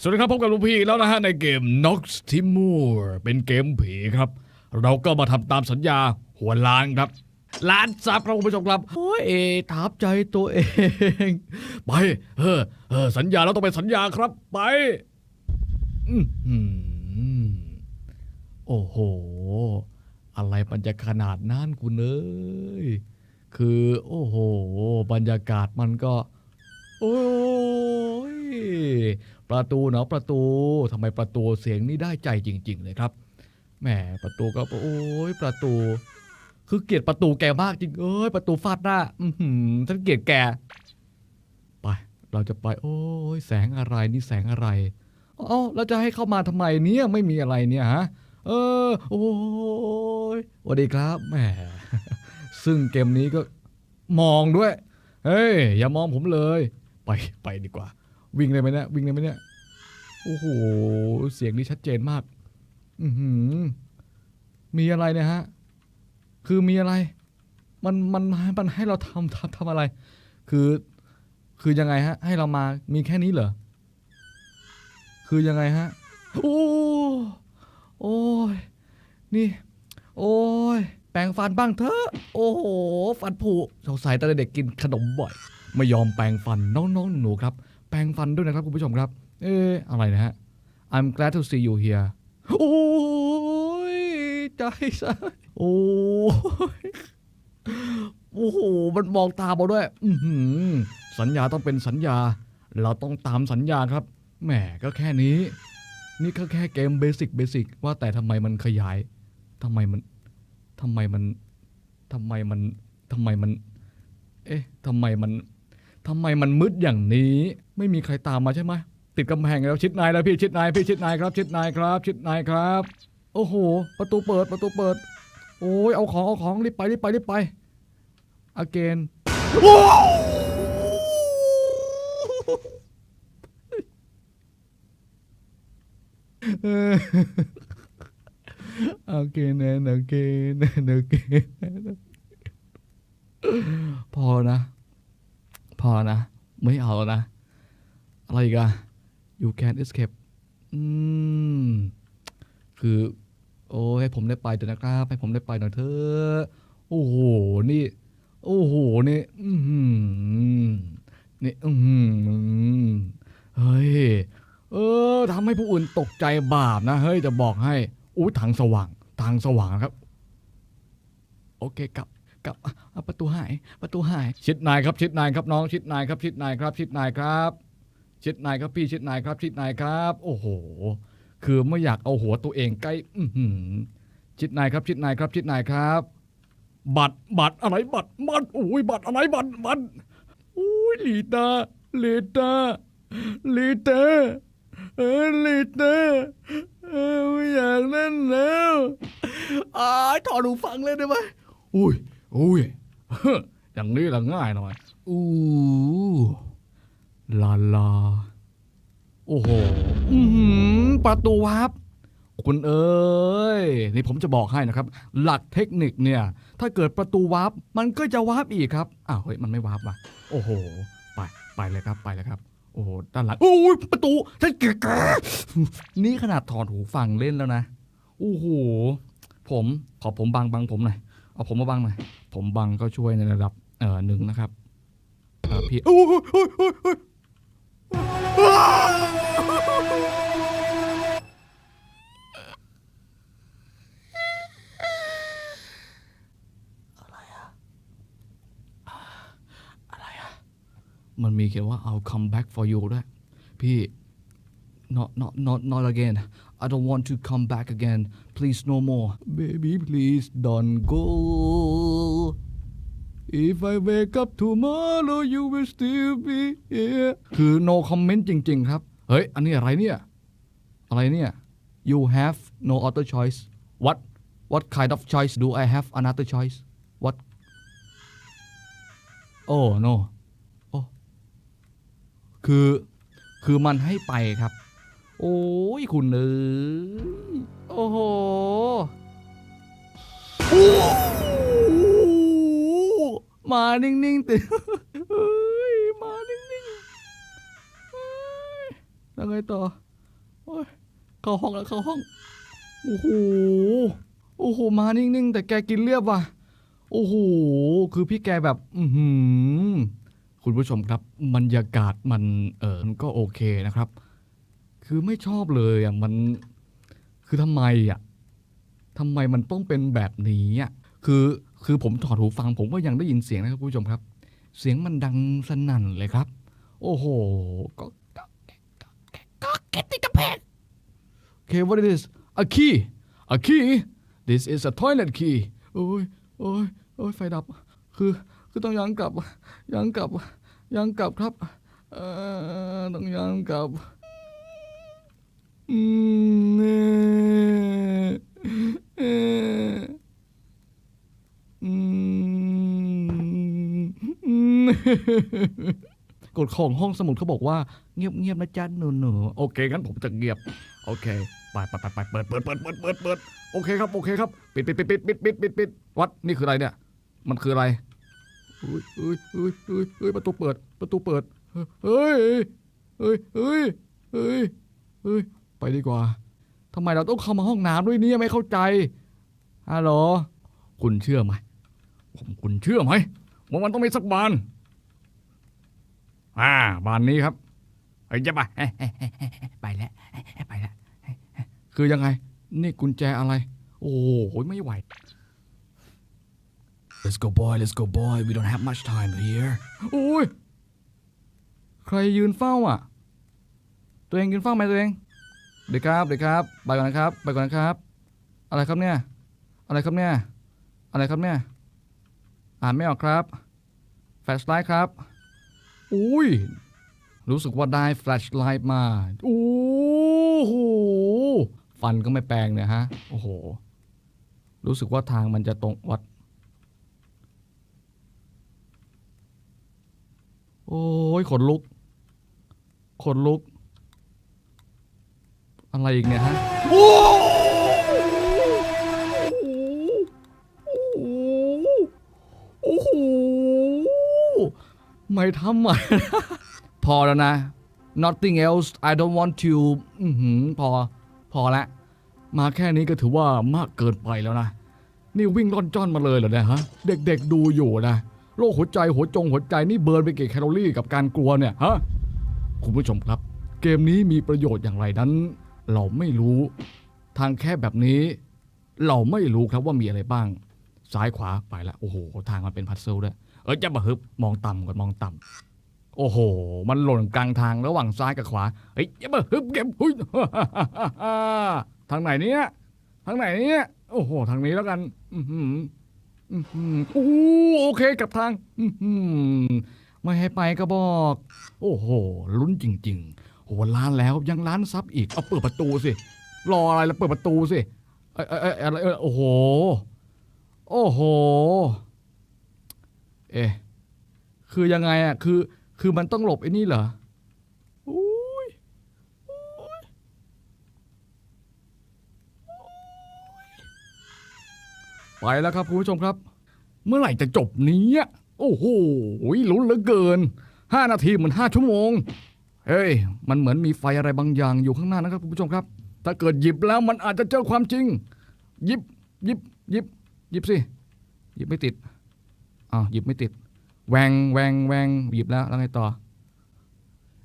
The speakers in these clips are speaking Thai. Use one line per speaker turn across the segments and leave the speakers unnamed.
สวัสดีครับพบกับลุงพี่อีกแล้วนะฮะในเกม Nox Timur เป็นเกมผีครับ เราก็มาทำตามสัญญาหัวล้านครับ ล้านซับครับคุณผู้ชมครับโอ้ยเอทับใจตัวเอง ไปเออเออสัญญาแล้วต้องเป็นสัญญาครับไปอื้อหือโอ้โห อะไรมันจะขนาดนั้นคุณเอ้ยคือโอ้โห บรรยากาศมันก็ โอ้ย ประตูเนาะประตูทำไมประตูเสียงนี้ได้ใจจริง ๆ เลยครับแหมประตูก็โอ้ยประตู คือเกลียดประตูแกมากจริงเอ้ยประตูฟาดหน้า อือหือฉันเกลียดแกไปเราจะไป โอ้ยแสงอะไรนี่แสงอะไรเอ้าเราจะให้เข้ามาทำไมเนี่ยไม่มีอะไรเนี่ยฮะเออโอ้ยสวัสดีครับแหมซึ่งเกมนี้ก็มองด้วย เฮ้ย อย่ามองผมเลย ไปไปดีกว่า วิ่งเลยไหมเนี่ยวิ่งเลยไหมเนี่ยโอ้โหเสียงนี้ชัดเจนมาก อือหือมีอะไรเนี่ยฮะ คือมีอะไร มันมันมันให้เราทำทำทำอะไร คือ คือยังไงฮะ ให้เรามามีแค่นี้เหรอคือยังไงฮะโอ้โอ้ยนี่ โอ้ยแปรงฟันบ้างเถอะโอ้โหฟันผุสงสัยตอนเด็กกินขนมบ่อย ไม่ยอมแปรงฟันน้องๆหนูครับ แปรงฟันด้วยนะครับคุณผู้ชมครับ เอ๊ะอะไรนะฮะ I'm glad to see you here โอ้ยใจซะโอ้ยโอ้โห มันมองตาเราด้วยสัญญาต้องเป็นสัญญา เราต้องตามสัญญาครับ แหมก็แค่นี้ นี่ก็แค่เกมเบสิกเบสิกว่าแต่ทำไมมันขยายทำไมมันทำไมมันทำไมมันทำไมมัน เอ๊ะทำไมมัน ทำไมมันมืดอย่างนี้ ไม่มีใครตามมาใช่ไหมติดกำแพงแล้วชิดนายแล้วพี่ชิดนายพี่ชิดนายครับ ชิดนายครับ ชิดนายครับ โอ้โห ประตูเปิดประตูเปิด โอ้ยเอาของเอาของรีบไปรีบไปรีบไป again เออ again and again and again พอนะ พอนะ ไม่เอาแล้วนะ อะไรอีกอะ you can escape อืม คือ โอ้ให้ผมได้ไปเถอะนะครับ ให้ผมได้ไปหน่อยเถอะโอ้โห นี่ โอ้โห นี่ อือหือนี่ อือหือเฮ้ย เออทำให้ผู้อื่นตกใจบาปนะ เฮ้ย จะบอกให้ อู้ทางสว่าง ทางสว่างครับ โอเคกลับ กลับประตูหาย ประตูหาย ชิดนายครับ ชิดนายครับน้อง ชิดนายครับชิดนายครับ ชิดนายครับ ชิดนายครับพี่ชิดนายครับ ชิดนายครับ โอ้โห คือไม่อยากเอาหัวตัวเองใกล้อืชิดนายครับ ชิดนายครับ ชิดนายครับ บัตรบัตรอะไรบัตรบัตรโอ้ยบัตรอะไรบัตรบัตรโอ้ยลีตาลีตาลีตาเออลีตาเออไม่อยากเล่นแล้วอายถอดหูฟังเลยได้ไหมอุ้ย อุ้ย อย่างนี้ละง่ายหน่อย อู้ลาลา โอ้โหอือหือประตูวับ คุณเอ้ย นี่ผมจะบอกให้นะครับ หลักเทคนิคเนี่ย ถ้าเกิดประตูวาร์ปมันก็จะวาร์ปอีกครับ อ้าวเฮ้ย มันไม่วาร์ปว่ะ โอ้โห ไป ไปเลยครับ ไปเลยครับ โอ้โห ด้านหลัง โอ้ยประตูฉันเกลียดนี่ขนาดถอดหูฟังเล่นแล้วนะ โอ้โห ผม ขอผมบังบังผมหน่อย เอาผมมาบังหน่อย ผมบังก็ช่วยในระดับเอ่อหนึ่งนะครับเอ่อพี่โอ้ยโอ้ยโอ้ยโอ้ยมันมีเขียนว่า I'll come back for you ด้วย พี่ not not not not again I don't want to come back again please no more baby please don't go if I wake up tomorrow you will still be here คือ no comment จริง ๆ ครับ เฮ้ย อันนี้อะไรเนี่ย อะไรเนี่ย you have no other choice what what kind of choice do I have another choice what oh no คือ คือมันให้ไปครับ โอ้ยคุณเอ้ยโอ้โหมานิ่งๆติเฮ้ยมานิ่งๆยแล้วไงต่อโอ้ยเข้าห้องแล้วเข้าห้อง โอ้โห โอ้โห มานิ่งๆ แต่แกกินเรียบว่ะ โอ้โห คือพี่แกแบบ อืคุณผู้ชมครับบรรยากาศมันเออมันก็โอเคนะครับ คือไม่ชอบเลยอะมันคือทำไมอะทำไมมันต้องเป็นแบบนี้อะคือคือผมถอดหูฟังผมก็ยังได้ยินเสียงนะครับคุณผู้ชมครับ เสียงมันดังสนั่นเลยครับ โอ้โหก็ก็ก็เก็ตติดกระแพง Okay what it is a key a key this is a toilet key โอ้ยโอ้ยโอ้ยไฟดับ คือคือต้องยังกลับยังกลับยังกลับครับเอ่อต้องยังกลับ อืมเอ่อเอ่ออืมอืม กฎของห้องสมุดเขาบอกว่าเงียบเงียบๆนะจ๊ะหนูหนูโอเคงั้นผมจะเงียบ โอเคไปไปไปไปเปิดเปิดเปิดเปิดเปิดเปิดโอเคครับ โอเคครับปิดปิดปิดปิดปิดปิดปิดปิดวัดนี่คืออะไรเนี่ย มันคืออะไรอุ้ยอุ้ยอุ้ยอุ้ยอุ้ยประตูเปิด ประตูเปิด เฮ้ยเฮ้ยเฮ้ยเฮ้ยเฮ้ย ไปดีกว่าทำไมเราต้องเข้ามาห้องน้ำด้วยเนี่ยไม่เข้าใจฮัลโหลคุณเชื่อไหมผมคุณเชื่อไหมว่ามันต้องมีสักบานอ่าบานนี้ครับเฮ้ยจะไปไปแล้วไปแล้วคือยังไง นี่กุญแจอะไร โอ้โหไม่ไหว Let's go boy Let's go boy we don't have much time here โอ้ยใครยืนเฝ้าอะ ตัวเองยืนเฝ้าไหมตัวเอง เดี๋ยวครับเดี๋ยวครับไปก่อนนะครับไปก่อนนะครับ อะไรครับเนี่ย อะไรครับเนี่ย อะไรครับเนี่ย อ่านไม่ออกครับ แฟลชไลท์ครับ อุ้ย รู้สึกว่าได้แฟลชไลท์มา โอ้โห ฟันก็ไม่แปลงเนี่ยฮะ โอ้โห รู้สึกว่าทางมันจะตรงวัด โอ้ยขนลุก ขนลุก อะไรอีกเนี่ยฮะโอ้โหโอ้โหไม่ทำใหม่พอแล้วนะ nothing else I don't want to อือพอ พอละ มาแค่นี้ก็ถือว่ามากเกินไปแล้วนะ นี่วิ่งร่อนจ้อนมาเลยเหรอเนี่ยฮะ เด็กๆดูอยู่นะ โรคหัวใจหัวจงหัวใจนี่เบิร์นไปกี่แคลอรี่กับการกลัวเนี่ยฮะ คุณผู้ชมครับ เกมนี้มีประโยชน์อย่างไรนั้น เราไม่รู้ ทางแคบแบบนี้ เราไม่รู้ครับว่ามีอะไรบ้าง ซ้ายขวาไปล้วโอ้โห ทางมันเป็นพัซเซิลด้วยเออจะมาฮึบมองต่ำก่อนมองต่ำโอ้โห มันหล่นกลางทางระหว่างซ้ายกับขวาเฮ้ยจะมาฮึบเก็บหุยทางไหนเนี้ยทางไหนเนี้ยโอ้โห ทางนี้แล้วกัน อือหืออือหือโอ้โอเคกับทาง อือหือไม่ให้ไปก็บอก โอ้โหลุ้นจริง ๆ โหล้านแล้วยังล้านซับอีกเอาเปิดประตูสิรออะไรแล้วเปิดประตูสิเอ้ยเอ้ยเอ้ยอะไรเอ้ยโอ้โหโอ้โหเอ๊ะคือยังไงอะคือคือมันต้องหลบไอ้นี่เหรออุ้ยอุ้ยไปแล้วครับคุณผู้ชมครับ เมื่อไหร่จะจบนี้โอ้โหลุ้นเหลือเกินห้านาทีเหมือนห้าชั่วโมง เฮ้ย มันเหมือนมีไฟอะไรบางอย่างอยู่ข้างหน้านะครับคุณผู้ชมครับ ถ้าเกิดหยิบแล้วมันอาจจะเจอความจริง หยิบ หยิบ หยิบ หยิบสิ หยิบไม่ติด อ้าว หยิบไม่ติดแหวงแหวงแหวงหยิบแล้ว แล้วไงต่อ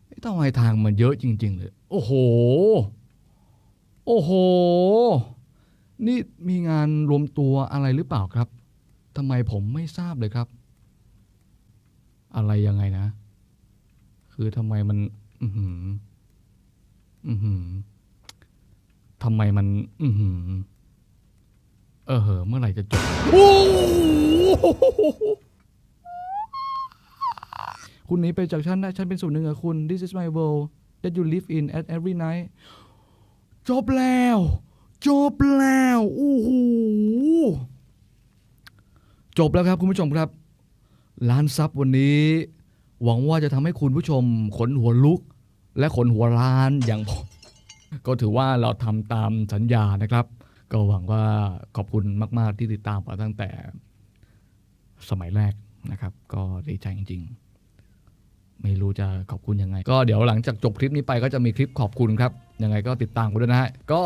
ไอ้ต้องไอ้ทางมันเยอะจริง ๆ เลย โอ้โห โอ้โห นี่มีงานรวมตัวอะไรหรือเปล่าครับ ทำไมผมไม่ทราบเลยครับ อะไรยังไงนะ คือทำไมมัน อือหือ อือหือทำไมมัน อือหือ เออเหอะเมื่อไหร่จะจบโอ้โหคุณหนีไปจากฉันนะฉันเป็นส่วนหนึ่งของคุณ This is my world that you live in at every night จบแล้ว จบแล้วโอ้โหจบแล้วครับคุณผู้ชมครับ ล้านซับวันนี้ หวังว่าจะทำให้คุณผู้ชมขนหัวลุก และขนหัวล้านอย่างผมก็ถือว่าเราทำตามสัญญานะครับ ก็หวังว่าขอบคุณมาก ๆ ที่ติดตามมาตั้งแต่สมัยแรกนะครับ ก็ดีใจจริง ๆ ไม่รู้จะขอบคุณยังไง ก็เดี๋ยวหลังจากจบคลิปนี้ไปก็จะมีคลิปขอบคุณครับ ยังไงก็ติดตามกันด้วยนะฮะ ก็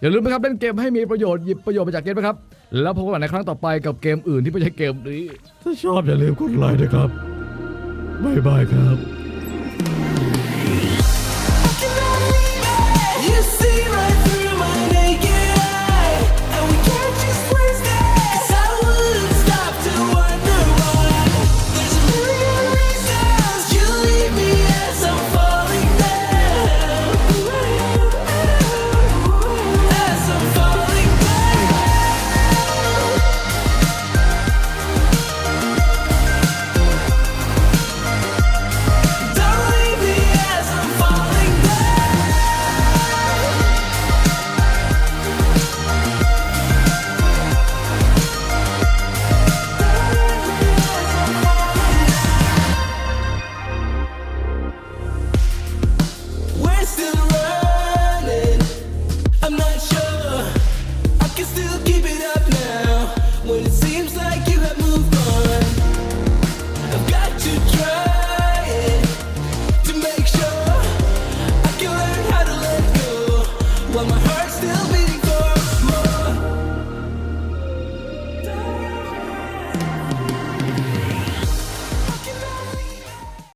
อย่าลืมนะครับเล่นเกมให้มีประโยชน์หยิบประโยชน์มาจากเกมนะครับ แล้วพบกันในครั้งต่อไปกับเกมอื่นที่ไม่ใช่เกมนี้ ถ้าชอบอย่าลืมกดไลค์นะครับบ๊ายบายครับ